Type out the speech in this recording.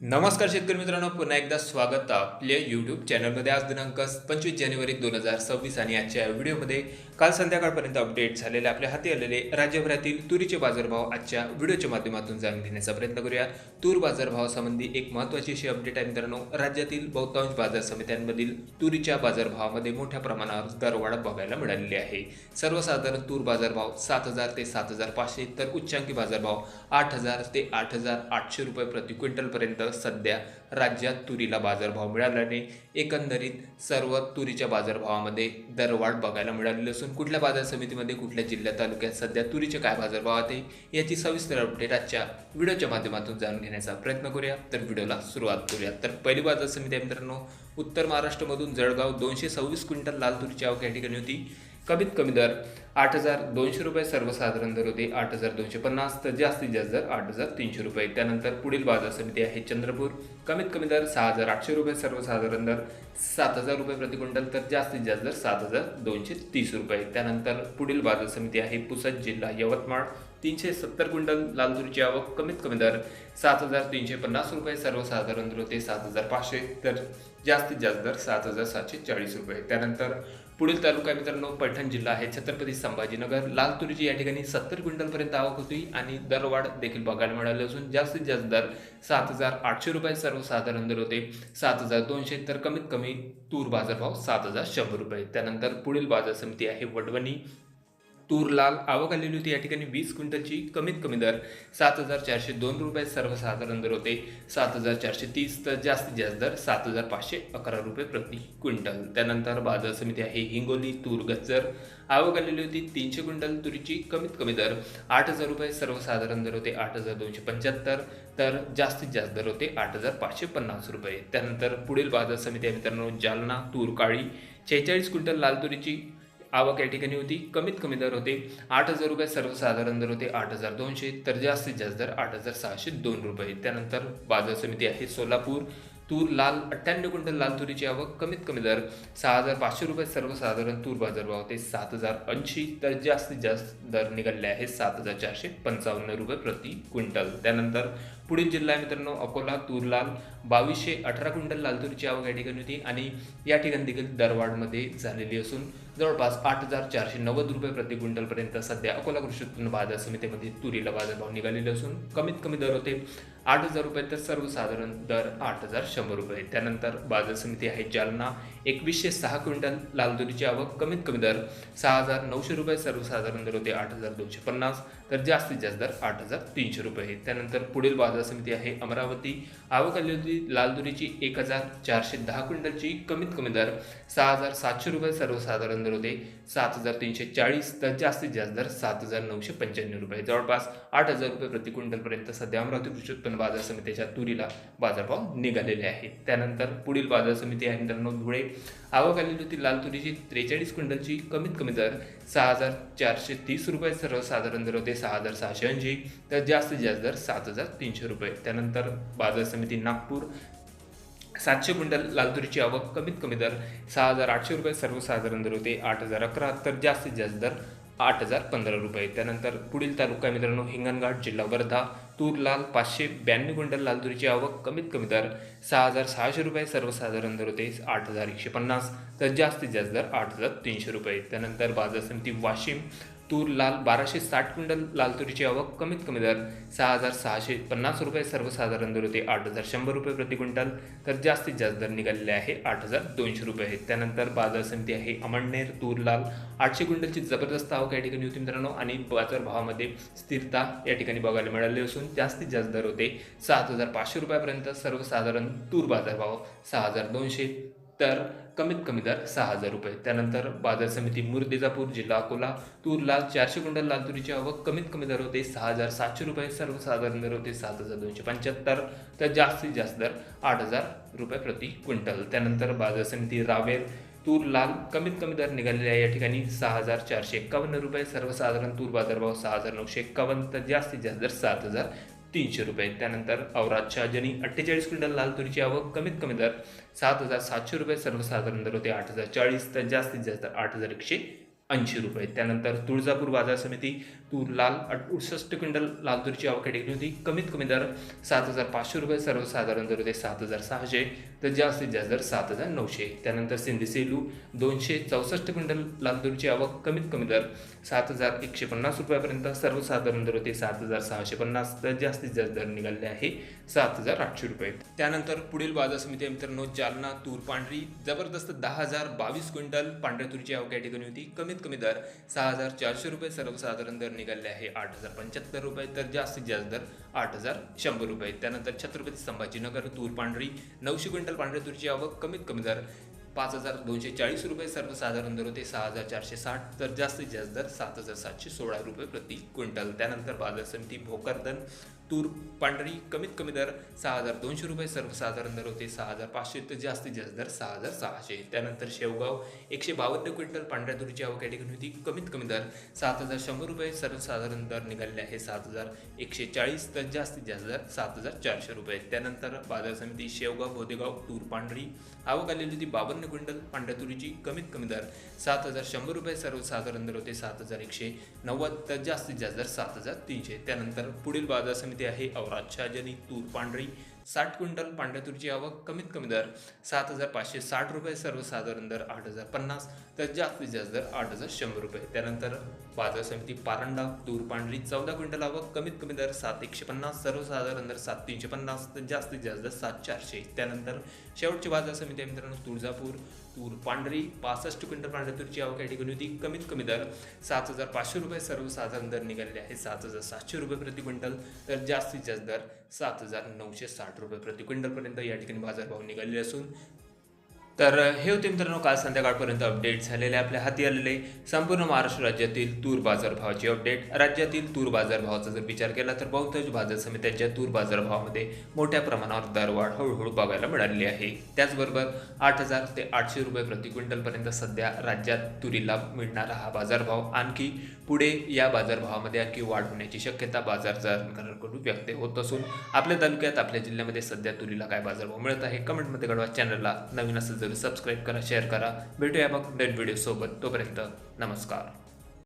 नमस्कार शेतकरी मित्रांनो पुन्हा एकदा स्वागत आपल्या यूट्यूब चॅनलमध्ये आज दिनांक पंचवीस जानेवारी दोन हजार सव्वीस आणि आजच्या व्हिडिओमध्ये काल संध्याकाळपर्यंत अपडेट झालेले आपल्या हाती आलेले राज्यभरातील तुरीचे बाजारभाव आजच्या व्हिडिओच्या माध्यमातून जाणून घेण्याचा प्रयत्न करूया. तूर बाजारभावासंबंधी एक महत्त्वाची अशी अपडेट आहे मित्रांनो राज्यातील बहुतांश बाजार समित्यांमधील तुरीच्या बाजारभावामध्ये मोठ्या प्रमाणावर दरवाढ बघायला मिळालेली आहे. सर्वसाधारण तूर बाजारभाव सात हजार ते सात हजार पाचशे तर उच्चांकी बाजारभाव आठ हजार ते आठ हजार आठशे रुपये प्रति क्विंटलपर्यंत सध्या राज्यात तुरीला बाजारभाव मिळाल्याने एकंदरीत सर्व तुरीच्या बाजारभावामध्ये दरवाढ बघायला मिळालेली असून कुठल्या बाजार समितीमध्ये कुठल्या जिल्ह्या तालुक्यात सध्या तुरीचे काय बाजारभाव आहे याची सविस्तर अपडेट आजच्या व्हिडिओच्या माध्यमातून जाणून घेण्याचा प्रयत्न करूया. तर व्हिडिओला सुरुवात करूया. तर पहिली बाजार समिती मित्रांनो उत्तर महाराष्ट्रामधून जळगाव दोनशे सव्वीस क्विंटल लाल तुरीची आवक या ठिकाणी होती. कमीत कमी दर आठ हजार दोनशे रुपये सर्वसाधारण दर होते. आठ हजार दोनशे पन्नास तर जास्तीत जास्त दर आठ हजार तीनशे रुपये. त्यानंतर पुढील बाजार समिती आहे चंद्रपूर. कमीत कमी दर सहा हजार आठशे रुपये सर्वसाधारण दर सात हजार रुपये प्रति क्विंटल तर जास्तीत जास्त दर सात हजार दोनशे तीस रुपये. त्यानंतर पुढील बाजार समिती आहे पुसद जिल्हा यवतमाळ. तीनशे सत्तर क्विंटल लाल तुरीची आवक कमीत कमी दर सात हजार तीनशे पन्नास रुपये सर्वसाधारण दर होते सात हजार पाचशे. तर जास्तीत जास्त दर सात हजार सातशे चाळीस रुपये. त्यानंतर पुढील तालुका मित्रांनो पैठण जिल्हा आहे छत्रपती संभाजीनगर. लाल तुरीची या ठिकाणी सत्तर क्विंटलपर्यंत आवक होती आणि दरवाढ देखील बघायला मिळाली असून जास्तीत जास्त दर सात हजार आठशे रुपये सर्वसाधारण दर होते. सात हजार दोनशे तर कमीत कमी तूर बाजारभाव सात हजार शंभर रुपये. त्यानंतर पुढील बाजार समिती आहे वडवणी. तूर लाल आवक आलेली होती. या ठिकाणी वीस क्विंटलची कमीत कमी दर सात हजार चारशे दोन रुपये सर्वसाधारण दर होते. सात हजार चारशे तीस तर जास्तीत जास्त दर सात हजार पाचशे अकरा रुपये प्रति क्विंटल. त्यानंतर बाजार समिती आहे हिंगोली तूर गज्जर. आवक आलेली होती तीनशे क्विंटल तुरीची कमीत कमी दर आठ हजार रुपये सर्वसाधारण दर होते आठ हजार दोनशे पंच्याहत्तर. तर जास्तीत जास्त दर होते आठ हजार पाचशे पन्नास रुपये. त्यानंतर पुढील बाजार समिती आहे मित्रांनो जालना तूर काळी. शेहेचाळीस क्विंटल लाल तुरीची आवक या ठिकाणी होती. कमीत कमी दर होते आठ हजार रुपये सर्वसाधारण दर होते आठ हजार दोनशे तर जास्तीत जास्त दर आठ हजार सहाशे दोन रुपये. त्यानंतर बाजार समिती आहे सोलापूर तूर लाल अठ्ठ्याण्णव क्विंटल लाल तुरीची आवक कमीत कमी दर सहा हजार पाचशे रुपये सर्वसाधारण तूर बाजारभाव होते सात हजार ऐंशी तर जास्तीत जास्त दर निघाले आहे सात हजार चारशे पंचावन्न रुपये प्रति क्विंटल. त्यानंतर पुढील जिल्हा आहे मित्रांनो अकोला तूर लाल बावीसशे अठरा क्विंटल लाल तुरीची आवक या ठिकाणी होती आणि या ठिकाणी देखील दरवाढमध्ये झालेली असून जवळपास आठ हजार चारशे नव्वद रुपये प्रति क्विंटलपर्यंत सध्या अकोला कृषी उत्पन्न बाजार समितीमध्ये तुरीला बाजारभाव निघालेले असून कमीत कमी दर होते आठ हजार रुपये तर सर्वसाधारण दर आठ हजार शंभर रुपये. त्यानंतर बाजार समिती आहे जालना एकवीसशे सहा क्विंटल लाल तुरीची आवक कमीत कमी दर सहा हजार नऊशे रुपये सर्वसाधारण दर होते आठ हजार दोनशे पन्नास तर जास्तीत जास्त दर आठ हजार तीनशे रुपये. त्यानंतर पुढील बाजार समिती आहे अमरावती. आवक आली होती लाल तुरीची एक हजार चारशे दहा क्विंटलची कमीत कमी दर सहा हजार सातशे रुपये सर्वसाधारण दर होते सात हजार तीनशे चाळीस तर जास्तीत जास्त दर सात हजार नऊशे पंच्याण्णव रुपये. जवळपास आठ हजार रुपये प्रति क्विंटलपर्यंत सध्या अमरावती कृषी उत्पन्न बाजार समितीच्या तुरीला बाजारभाव निघालेले आहेत. त्यानंतर पुढील बाजार समिती आहे मित्रांनो धुळे. आवक आलेली होती लाल तुरीची त्रेचाळीस क्विंटलची कमीत कमी दर सहा हजार चारशे तीस रुपये सर्वसाधारण दर होते सहा हजार सहाशे ऐंशी. तर जास्तीत जास्त दर सात हजार तीनशे रुपये. त्यानंतर बाजार समिती नागपूर सातशे क्विंटल लाल तुरीची आवक कमीत कमी दर सहा हजार आठशे रुपये सर्वसाधारण दर होते आठ हजार अकरा. तर जास्तीत जास्त दर आठ हजार पंधरा रुपये. त्यानंतर पुढील तालुका मित्रांनो हिंगणघाट जिल्हा वर्धा तूर लाल पाचशे ब्याण्णव क्विंटल लाल तुरीची आवक कमीत कमी दर सहा हजार सहाशे रुपये सर्वसाधारण दर होते आठ हजार एकशे पन्नास तर जास्तीत जास्त दर आठ हजार तीनशे रुपये. त्यानंतर बाजार समिती वाशिम तूर लाल बाराशे साठ क्विंटल लाल तुरीची आवक कमीत कमी दर सहा हजार सहाशे पन्नास रुपये सर्वसाधारण दर होते. आठ हजार शंभर रुपये प्रति क्विंटल. तर जास्तीत जास्त दर निघालेले आहे आठ हजार दोनशे रुपये. आहेत त्यानंतर बाजार समिती आहे अमळनेर. तूर लाल आठशे क्विंटलची जबरदस्त आवक या ठिकाणी होती मित्रांनो. आणि बाजार भावामध्ये स्थिरता या ठिकाणी बघायला मिळाली असून जास्तीत जास्त दर होते सात हजार पाचशे रुपयापर्यंत. सर्वसाधारण तूर बाजारभाव सहा हजार दोनशे. तर कमीत कमी दर सहा हजार रुपये. त्यानंतर बाजार समिती मुर्देजापूर जिल्हा अकोला तूर लाल चारशे क्विंटल लाल तुरीची आवक कमीत कमी दर होते सहा हजार सातशे रुपये. सर्वसाधारण दर होते सात हजार दोनशे पंच्याहत्तर. तर जास्तीत जास्त दर आठ हजार रुपये प्रति क्विंटल. त्यानंतर बाजार समिती रावेर तूर लाल कमीत कमी दर निघालेले आहे. या ठिकाणी सहा हजार चारशे एक्कावन्न रुपये. सर्वसाधारण तूर बाजारभाव सहा हजार नऊशे एक्कावन्न तर जास्तीत जास्त दर सात हजार तीनशे रुपये. त्यानंतर औराद शहाजनी अठ्ठेचाळीस क्विंटल लाल तुरीची आवक कमीत कमी दर सात हजार सातशे रुपये सर्वसाधारण दर होते आठ हजार चाळीस तर जास्तीत जास्त आठ हजार एकशे ऐंशी रुपये. त्यानंतर तुळजापूर बाजार समिती तूर लाल अडुसष्ट क्विंटल लाल तुरीची आवक या होती. कमीत कमी दर सात हजार पाचशे रुपये सर्वसाधारण दर होते सात हजार सहाशे. तर जास्तीत जास्त दर सात हजार नऊशे. त्यानंतर सिंधी सेलू दोनशे चौसष्ट क्विंटल लाल तुरीची आवक कमीत कमी दर सात हजार एकशे पन्नास रुपयापर्यंत. सर्वसाधारण दर होते सात हजार सहाशे पन्नास. तर जास्तीत जास्त दर निघाले आहे सात हजार आठशे रुपये. त्यानंतर पुढील बाजार समिती मित्रांनो जालना तूर पांढरी. जबरदस्त दहा हजार बावीस क्विंटल पांढऱ्या तुरीची आवक या ठिकाणी होती. कमीत कमी दर सहा हजार चारशे रुपये. सर्वसाधारण दर निघाले आहे आठ हजार पंच्याहत्तर रुपये. तर जास्तीत जास्त दर आठ हजार शंभर रुपये. त्यानंतर छत्रपती संभाजीनगर तूर पांढरी. नऊशे क्विंटल पांढऱ्या तुरीची आवक कमीत कमी दर पाच हजार दोनशे चाळीस रुपये सर्वसाधारण दर होते सहा हजार चारशे साठ तर जास्तीत जास्त दर सात हजार सातशे सोळा रुपये प्रति क्विंटल. त्यानंतर बाजार समिती भोकरदन तूर पांढरी कमीत कमी दर सहा हजार दोनशे रुपये सर्वसाधारण दर होते सहा हजार पाचशे तर जास्तीत जास्त दर सहा हजार सहाशे. त्यानंतर शेवगाव एकशे बावन्न क्विंटल पांढऱ्या तुरीची आवक या ठिकाणी होती. कमीत कमी दर सात हजार शंभर रुपये सर्वसाधारण दर निघालेले आहे सात हजार एकशे चाळीस तर जास्तीत जास्त दर सात हजार चारशे रुपये. त्यानंतर बाजार समिती शेवगाव बोदेगाव तूर पांढरी आवक आलेली होती बावन्न क्विंटल. पांढऱ्या तुरीची कमीत कमी दर सात हजार शंभर रुपये सर्वसाधारण दर होते सात हजार एकशे नव्वद तर जास्तीत जास्त दर सात हजार तीनशे. त्यानंतर पुढील बाजार समिती आहे औराद शहाजनी तूर पांढरी साठ क्विंटल पांढऱ्या आवक कमीत कमी दर सात हजार पाचशे साठ रुपये सर्वसाधारण दर आठ हजार पन्नास तर जास्तीत जास्त दर आठ हजार शंभर रुपये. त्यानंतर बाजार समिती पारंडा तूर पांढरी चौदा क्विंटल आवक कमीत कमी दर सात एकशे पन्नास सर्वसाधारण दर सात तीनशे पन्नास तर जास्तीत जास्त दर सात चारशे. त्यानंतर शेवटची बाजार समिती आहे मित्रांनो तुळजापूर. तूर पांढरी पासष्ट क्विंटल पांढऱ्या तुरीची आवक या ठिकाणी होती कमीत कमी दर सात हजार पाचशे रुपये सर्वसाधारण दर निघालेले आहे सात हजार सातशे रुपये प्रति क्विंटल तर जास्तीत जास्त दर सात हजार नऊशे साठ. रुपये प्रति क्विंटलपर्यंत या ठिकाणी बाजारभाव निघालेले असून तर हे होते मित्रांनो काल संध्याकाळपर्यंत अपडेट झालेले आपल्या हाती आलेले संपूर्ण महाराष्ट्र राज्यातील तूर बाजारभावाचे अपडेट राज्यातील तूर बाजारभावाचा जर विचार केला तर बहुतांश बाजार समित्यांच्या तूर बाजारभावामध्ये मोठ्या प्रमाणावर दरवाढ हळूहळू बघायला मिळालेली आहे. त्याचबरोबर आठ हजार ते आठशे रुपये प्रति क्विंटलपर्यंत सध्या राज्यात तुरीला मिळणारा हा बाजारभाव आणखी पुढे या बाजारभावामध्ये आणखी वाढ होण्याची शक्यता बाजार जाणकारांकडून व्यक्त होत असून आपल्या तालुक्यात आपल्या जिल्ह्यामध्ये सध्या तुरीला काय बाजारभाव मिळत आहे? कमेंटमध्ये कळवा. चॅनलला नवीन असेल जर सबस्क्राईब करा शेअर करा. भेटूया मग नेट व्हिडिओ सोबत. तोपर्यंत नमस्कार.